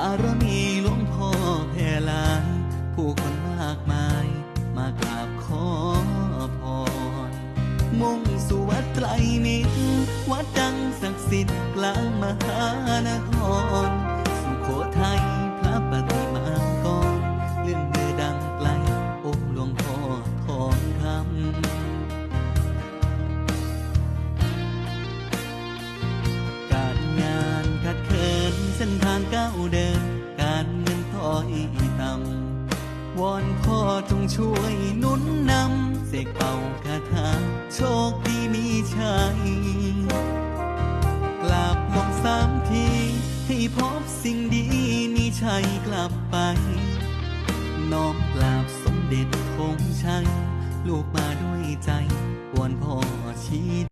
ารมีหลวงพ่อแผ่ลาผู้คนมากมายมากราบขอพร มุ่งสู่วัดไตรมิตรวัดดังศักดิ์สิทธิ์กลางมหานคร วอนพ่อจงช่วยนุนนำเสกเป่าคาถาโชคดีมีชัยกลับลงสามที ให้พบสิ่งดีมีชัยกลับไป น้อมกราบสมเด็จคงชัยลูกมาด้วยใจ